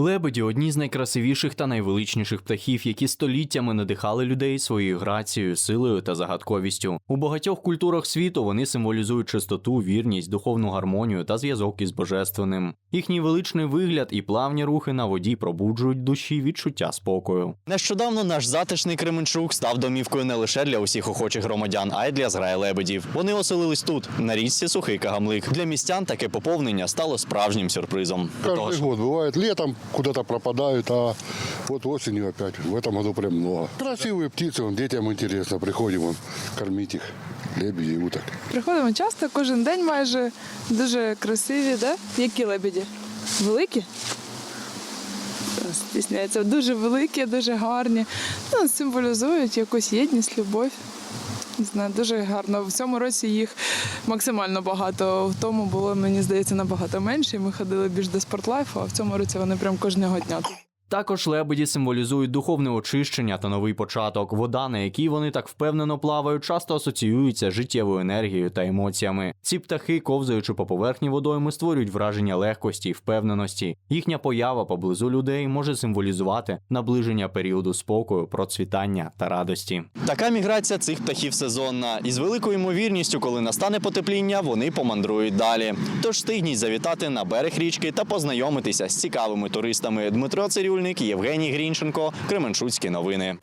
Лебеді одні з найкрасивіших та найвеличніших птахів, які століттями надихали людей своєю грацією, силою та загадковістю. У багатьох культурах світу вони символізують чистоту, вірність, духовну гармонію та зв'язок із божественним. Їхній величний вигляд і плавні рухи на воді пробуджують душі відчуття спокою. Нещодавно наш затишний Кременчук став домівкою не лише для усіх охочих громадян, а й для зграї лебедів. Вони оселились тут, на річці Сухий Кагамлик. Для містян таке поповнення стало справжнім сюрпризом. Того год бывает. Летом куда-то пропадают, а вот осенью опять. В этом году прям много. Красивые птицы, вон, детям интересно. Приходим вон, кормить их. Лебеди и уток. Приходимо часто, кожен день майже дуже красиві, да? Які лебеді? Великі? Стісняється. Дуже великі, дуже гарні. Ну, символізують якусь єдність, любов. Не знаю, дуже гарно. В цьому році їх максимально багато. В тому було, мені здається, набагато менше. Ми ходили більш до спортлайфу, а в цьому році вони прям кожного дня. тут. Також лебеді символізують духовне очищення та новий початок. Вода, на якій вони так впевнено плавають, часто асоціюється з життєвою енергією та емоціями. Ці птахи, ковзаючи по поверхні водойми, створюють враження легкості і впевненості. Їхня поява поблизу людей може символізувати наближення періоду спокою, процвітання та радості. Така міграція цих птахів сезонна, і з великою ймовірністю, коли настане потепління, вони помандрують далі. Тож встигніть завітати на берег річки та познайомитися з цікавими туристами. Дмитро Цирюльник, Євгеній Грінченко, Кременчуцькі новини.